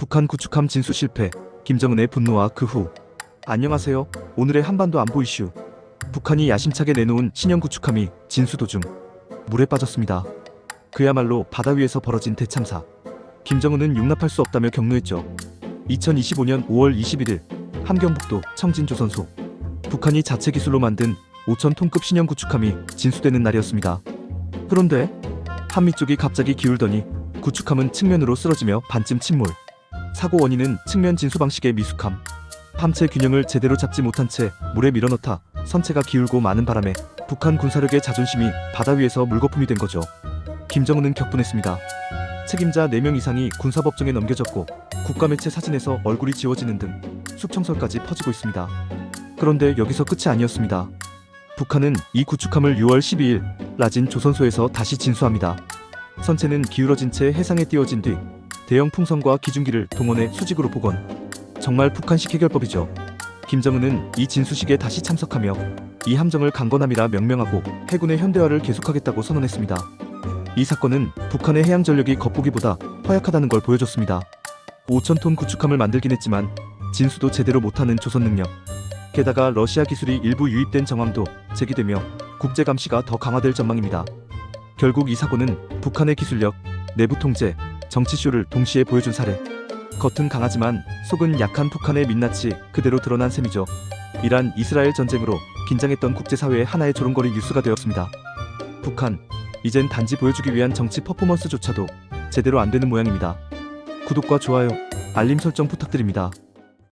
북한 구축함 진수 실패, 김정은의 분노와 그 후. 안녕하세요. 오늘의 한반도 안보 이슈. 북한이 야심차게 내놓은 신형 구축함이 진수 도중 물에 빠졌습니다. 그야말로 바다 위에서 벌어진 대참사. 김정은은 용납할 수 없다며 격노했죠. 2025년 5월 21일 함경북도 청진조선소 북한이 자체 기술로 만든 5천 톤급 신형 구축함이 진수되는 날이었습니다. 그런데 한미 쪽이 갑자기 기울더니 구축함은 측면으로 쓰러지며 반쯤 침몰. 사고 원인은 측면 진수 방식의 미숙함. 함체 균형을 제대로 잡지 못한 채 물에 밀어넣다 선체가 기울고 많은 바람에 북한 군사력의 자존심이 바다 위에서 물거품이 된 거죠. 김정은은 격분했습니다. 책임자 4명 이상이 군사법정에 넘겨졌고 국가매체 사진에서 얼굴이 지워지는 등 숙청설까지 퍼지고 있습니다. 그런데 여기서 끝이 아니었습니다. 북한은 이 구축함을 6월 12일 라진 조선소에서 다시 진수합니다. 선체는 기울어진 채 해상에 띄워진 뒤 대형 풍선과 기중기를 동원해 수직으로 복원. 정말 북한식 해결법이죠. 김정은은 이 진수식에 다시 참석하며 이 함정을 강건함이라 명명하고 해군의 현대화를 계속하겠다고 선언했습니다. 이 사건은 북한의 해양 전력이 겉보기보다 허약하다는 걸 보여줬습니다. 5천톤 구축함을 만들긴 했지만 진수도 제대로 못하는 조선 능력. 게다가 러시아 기술이 일부 유입된 정황도 제기되며 국제 감시가 더 강화될 전망입니다. 결국 이 사고는 북한의 기술력, 내부 통제, 정치쇼를 동시에 보여준 사례. 겉은 강하지만 속은 약한 북한의 민낯이 그대로 드러난 셈이죠. 이란 이스라엘 전쟁으로 긴장했던 국제사회의 하나의 조롱거리 뉴스가 되었습니다. 북한, 이젠 단지 보여주기 위한 정치 퍼포먼스조차도 제대로 안 되는 모양입니다. 구독과 좋아요, 알림 설정 부탁드립니다.